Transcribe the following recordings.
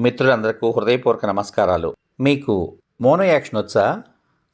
మిత్రులందరికీ హృదయపూర్వక నమస్కారాలు. మీకు మోనో యాక్షన్ వచ్చా?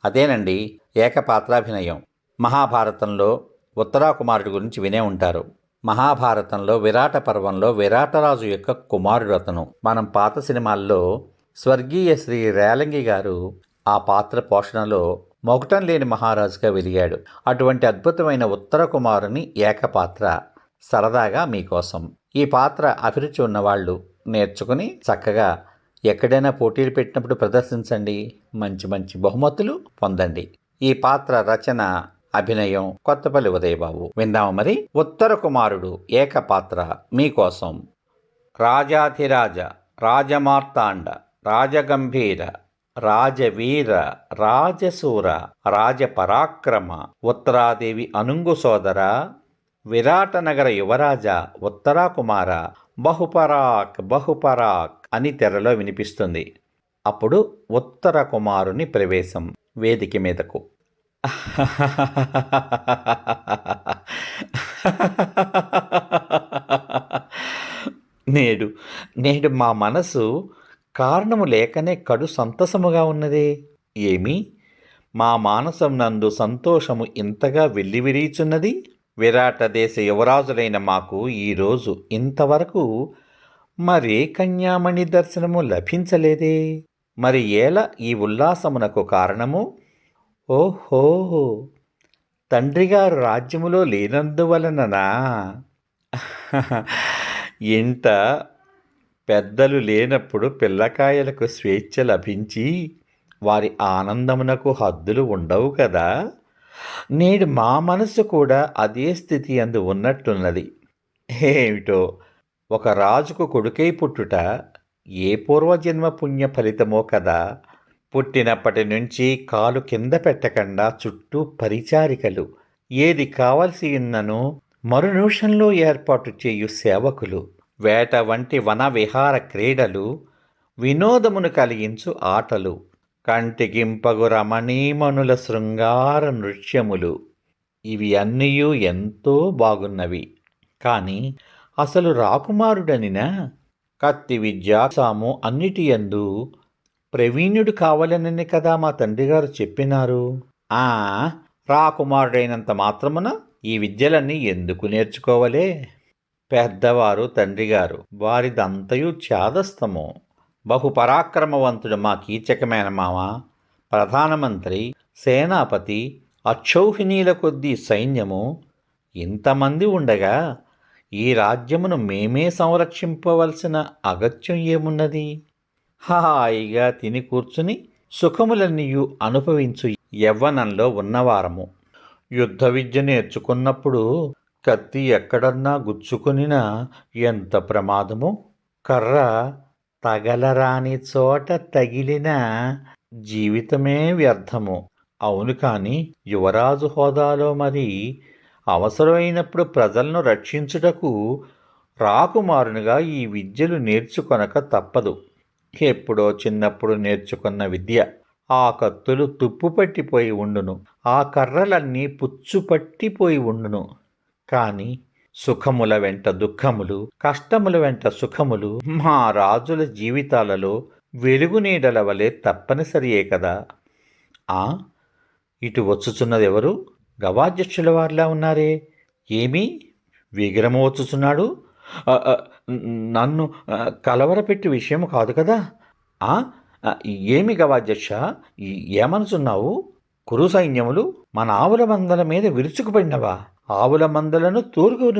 అదేనండి ఏకపాత్రాభినయం. మహాభారతంలో ఉత్తరాకుమారుడి గురించి వినే ఉంటారు. మహాభారతంలో విరాట పర్వంలో విరాటరాజు యొక్క కుమారుడు అతను. మనం పాత సినిమాల్లో స్వర్గీయ శ్రీ రేలంగి గారు ఆ పాత్ర పోషణలో మొగటం లేని మహారాజుగా వెలిగాడు. అటువంటి అద్భుతమైన ఉత్తర కుమారుని ఏకపాత్ర సరదాగా మీకోసం. ఈ పాత్ర అభిరుచి ఉన్నవాళ్ళు నేర్చుకుని చక్కగా ఎక్కడైనా పోటీలు పెట్టినప్పుడు ప్రదర్శించండి. మంచి మంచి బహుమతులు పొందండి. ఈ పాత్ర రచన అభినయం కొత్తపల్లి ఉదయబాబు. విందాము మరి. ఉత్తర కుమారుడు ఏకపాత్ర మీకోసం. రాజాధిరాజ రాజమార్తాండ రాజగంభీర రాజవీర రాజసూర రాజపరాక్రమ ఉత్తరాదేవి అనుంగు సోదర విరాటనగర యువరాజ ఉత్తరాకుమార బహుపరాక్ బహుపరాక్ అని తెరలో వినిపిస్తుంది. అప్పుడు ఉత్తర కుమారుని ప్రవేశం వేదిక మీదకు. నేడు నేడు మా మనసు కారణము లేకనే కడు సంతసముగా ఉన్నదే? ఏమి? మా మానసం నందు సంతోషము ఇంతగా వెల్లివిరీచున్నది? విరాట దేశ యువరాజులైన మాకు ఈరోజు ఇంతవరకు మరే కన్యామణి దర్శనము లభించలేదే. మరి ఏల ఈ ఉల్లాసమునకు కారణము? ఓహో! తండ్రిగారు రాజ్యములో లేనందువలననా? ఇంట పెద్దలు లేనప్పుడు పిల్లకాయలకు స్వేచ్ఛ లభించి వారి ఆనందమునకు హద్దులు ఉండవు కదా? నేడు మా మనసు కూడా అదే స్థితి అందు ఉన్నట్టున్నది. ఏమిటో? ఒక రాజుకు కొడుకై పుట్టుట ఏ పూర్వజన్మ పుణ్య ఫలితమో కదా. పుట్టినప్పటి నుంచి కాలు కింద పెట్టకుండా చుట్టూ పరిచారికలు. ఏది కావలసి ఉన్ననో మరు నిమిషంలో ఏర్పాటు చేయు సేవకులు. వేట వంటి వన విహార క్రీడలు వినోదమును కలిగించు ఆటలు. కంటికింపగు రమణీమణుల శృంగార నృత్యములు. ఇవి అన్నీయూ ఎంతో బాగున్నవి. కానీ అసలు రాకుమారుడనినా? కత్తి విద్య సాము అన్నిటి యందు ప్రవీణుడు కావాలనని కదా మా తండ్రిగారు చెప్పినారు. ఆ రాకుమారుడైనంత మాత్రమున ఈ విద్యలన్నీ ఎందుకు నేర్చుకోవలే? పెద్దవారు తండ్రిగారు వారిదంతయు ఛాదస్తము బహుపరాక్రమవంతుడు మా కీచకమైన మామ ప్రధానమంత్రి సేనాపతి అక్షౌహిణీల కొద్దీ సైన్యము ఇంతమంది ఉండగా ఈ రాజ్యమును మేమే సంరక్షింపవలసిన అగత్యం ఏమున్నది? హాయిగా తిని కూర్చుని సుఖములన్నీయు అనుభవించు యవ్వనంలో ఉన్నవారము. యుద్ధ విద్య నేర్చుకున్నప్పుడు కత్తి ఎక్కడన్నా గుచ్చుకునినా ఎంత ప్రమాదము? కర్ర తగలరాని చోట తగిలిన జీవితమే వ్యర్థము. అవును కాని యువరాజు హోదాలో మరి అవసరమైనప్పుడు ప్రజలను రక్షించుటకు రాకుమారునిగా ఈ విద్యలు నేర్చుకొనక తప్పదు. ఎప్పుడో చిన్నప్పుడు నేర్చుకున్న విద్య ఆ కత్తులు తుప్పు పట్టిపోయి ఉండును. ఆ కర్రలన్నీ పుచ్చు పట్టిపోయి ఉండును. కానీ సుఖముల వెంట దుఃఖములు కష్టముల వెంట సుఖములు మా రాజుల జీవితాలలో వెలుగునీడల వలె తప్పనిసరియే కదా? ఆ? ఇటు వచ్చుచున్నది ఎవరు గవాధ్యక్షుల వారిలా ఉన్నారే. ఏమి? విగ్రహము వచ్చుచున్నాడు? నన్ను కలవరపెట్టి విషయం కాదు కదా? ఆ, ఏమి గవాధ్యక్ష? ఏమనుచున్నావు? కురు సైన్యములు మన ఆవుల మందల మీద విరుచుకుపడినవా? ఆవుల మందలను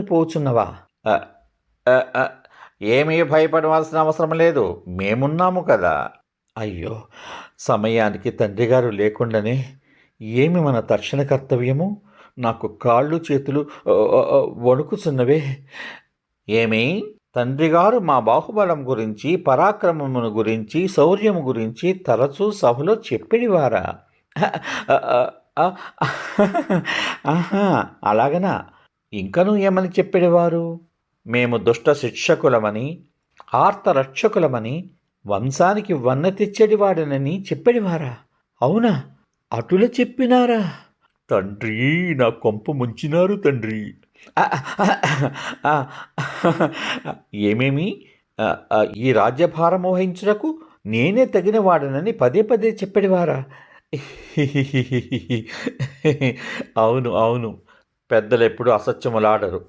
పోచున్నవా? ఏమీ భయపడవలసిన అవసరం లేదు. మేమున్నాము కదా. అయ్యో సమయానికి తండ్రిగారు లేకుండానే ఏమి మన తక్షణ కర్తవ్యము? నాకు కాళ్ళు చేతులు వణుకుచున్నవే ఏమి? తండ్రిగారు మా బాహుబలం గురించి పరాక్రమమును గురించి శౌర్యము గురించి తరచూ సభలో చెప్పిడివారా? ఆహా అలాగనా? ఇంకనూ ఏమని చెప్పేవారు? మేము దుష్ట శిక్షకులమని ఆర్తరక్షకులమని వంశానికి వన్న తెచ్చేటివాడనని చెప్పేడివారా అవునా? అటుల చెప్పినారా? తండ్రి నా కొంప ముంచినారు తండ్రి. ఏమేమి? ఈ రాజ్యభారం వహించుటకు నేనే తగిన వాడనని పదే పదే చెప్పేవారా? అవును అవును. పెద్దలు ఎప్పుడు అసత్యములాడరు.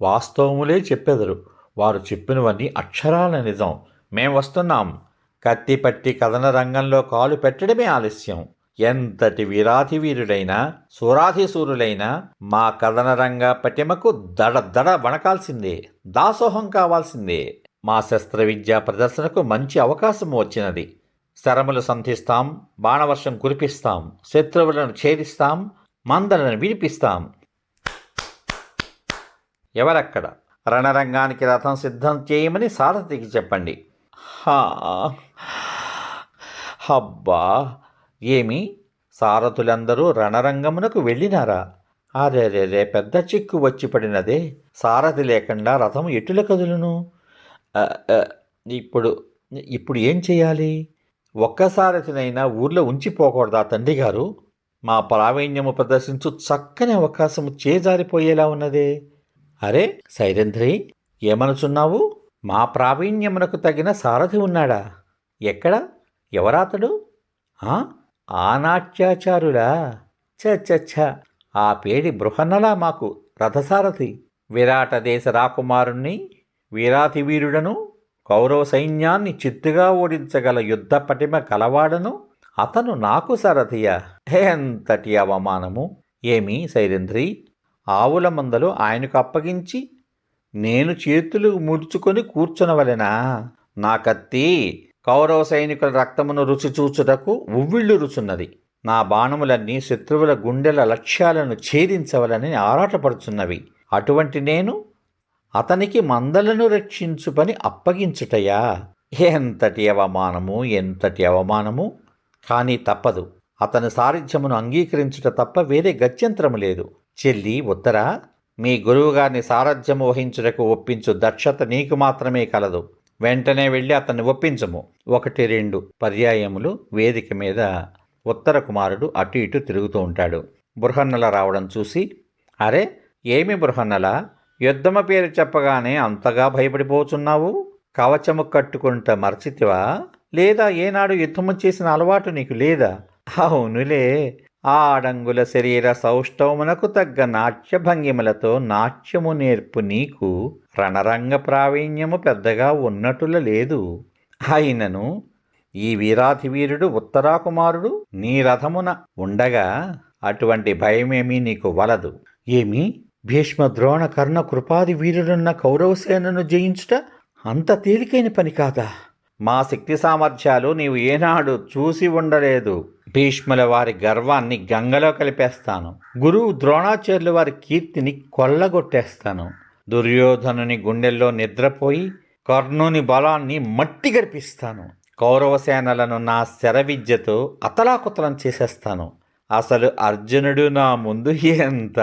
వాస్తవములే చెప్పెదరు. వారు చెప్పినవన్నీ అక్షరాల నిజం. మేం వస్తున్నాం. కత్తి పట్టి కథన రంగంలో కాలు పెట్టడమే ఆలస్యం. ఎంతటి వీరాధి వీరుడైనా సూరాధిసూరులైనా మా కథన రంగ పటిమకు దడ దడ వణకాల్సిందే. దాసోహం కావాల్సిందే. మా శస్త్ర విద్యా ప్రదర్శనకు మంచి అవకాశం వచ్చినది. శరములు సంధిస్తాం బాణవర్షం కురిపిస్తాం శత్రువులను ఛేదిస్తాం మందలను విడిపిస్తాం. ఎవరక్కడ? రణరంగానికి రథం సిద్ధం చేయమని సారథికి చెప్పండి. హబ్బా! ఏమి? సారథులందరూ రణరంగమునకు వెళ్ళినారా? అరే రే పెద్ద చిక్కు వచ్చి పడినదే. సారథి లేకుండా రథం ఎటుల కదులును ఇప్పుడు ఇప్పుడు ఏం చేయాలి? ఒక్కసారథినైనా ఊర్లో ఉంచిపోకూడదా తండ్రి గారు? మా ప్రావీణ్యము ప్రదర్శించు చక్కని అవకాశము చేజారిపోయేలా ఉన్నదే. అరే సైరంధ్రి ఏమనుచున్నావు? మా ప్రావీణ్యమునకు తగిన సారథి ఉన్నాడా? ఎక్కడ? ఎవరాతడు? ఆ? చచ్చ ఛ ఛ ఆ పేడి బృహన్నలా మాకు రథసారథి. విరాట దేశ రాకుమారుణ్ణి వీరాతి వీరుడను కౌరవ సైన్యాన్ని చిత్తుగా ఓడించగల యుద్ధ పటిమ కలవాడను అతను నాకు సారథియా. ఎంతటి అవమానము. ఏమి సైరంధ్రి ఆవుల మందలు ఆయనకు అప్పగించి నేను చేతులు ముడుచుకొని కూర్చునవలెనా? నా కత్తి కౌరవ సైనికుల రక్తమును రుచి చూచుటకు ఉవ్విళ్ళు రుచున్నది. నా బాణములన్నీ శత్రువుల గుండెల లక్ష్యాలను ఛేదించవలని ఆరాటపడుచున్నవి. అటువంటి నేను అతనికి మందలను రక్షించు పని అప్పగించుటయా? ఎంతటి అవమానము ఎంతటి అవమానము? కానీ తప్పదు. అతని సారథ్యమును అంగీకరించుట తప్ప వేరే గత్యంతరము లేదు. చెల్లి ఉత్తరా మీ గురువుగారిని సారథ్యము వహించుటకు ఒప్పించు దక్షత నీకు మాత్రమే కలదు. వెంటనే వెళ్ళి అతన్ని ఒప్పించము. ఒకటి రెండు పర్యాయములు వేదిక మీద ఉత్తర కుమారుడు అటు ఇటు తిరుగుతూ ఉంటాడు. బృహన్నల రావడం చూసి అరే ఏమి బృహన్నల? యుద్ధమ పేరు చెప్పగానే అంతగా భయపడిపోతున్నావు? కవచము కట్టుకుంట మరచితివా? లేదా ఏనాడు యుద్ధము చేసిన అలవాటు నీకు లేదా? అవునులే. ఆ అడంగుల శరీర సౌష్ఠవమునకు తగ్గ నాట్య భంగిమలతో నాట్యము నేర్పు నీకు రణరంగ ప్రావీణ్యము పెద్దగా ఉన్నట్టుల లేదు. అయినను ఈ వీరాధివీరుడు ఉత్తరాకుమారుడు నీ రథమున ఉండగా అటువంటి భయమేమీ నీకు వలదు. ఏమి? భీష్మ ద్రోణ కర్ణ కృపాది వీరుడున్న కౌరవసేనను జయించుట అంత తేలికైన పని కాదా? మా శక్తి సామర్థ్యాలు నీవు ఏనాడు చూసి ఉండలేదు. భీష్ముల వారి గర్వాన్ని గంగలో కలిపేస్తాను. గురువు ద్రోణాచార్యుల వారి కీర్తిని కొల్లగొట్టేస్తాను. దుర్యోధనుని గుండెల్లో నిద్రపోయి కర్ణుని బలాన్ని మట్టి గడిపిస్తాను. కౌరవసేనలను నా శరవిద్యతో అతలాకుతలం చేసేస్తాను. అసలు అర్జునుడు నా ముందు ఎంత?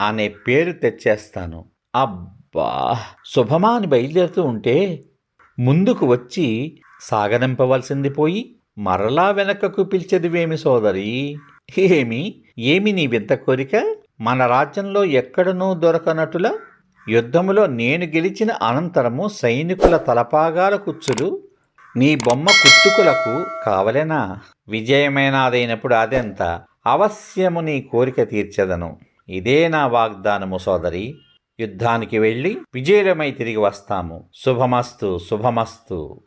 అనే పేరు తెచ్చేస్తాను. అబ్బా! శుభమా అని బయలుదేరుతూ ఉంటే ముందుకు వచ్చి సాగనింపవలసింది పోయి మరలా వెనకకు పిలిచెదివేమి సోదరి? ఏమి? ఏమి నీ వింత కోరిక? మన రాజ్యంలో ఎక్కడనూ దొరకనటుల యుద్ధములో నేను గెలిచిన అనంతరము సైనికుల తలపాగాల కుచ్చులు నీ బొమ్మ కుత్తుకులకు కావలేనా? విజయమైనదైనప్పుడు అదెంత? అవశ్యము నీ కోరిక తీర్చెదను. ఇదే నా వాగ్దానము సోదరి యుద్ధానికి వెళ్ళి విజయమై తిరిగి వస్తాము. శుభమస్తు శుభమస్తు.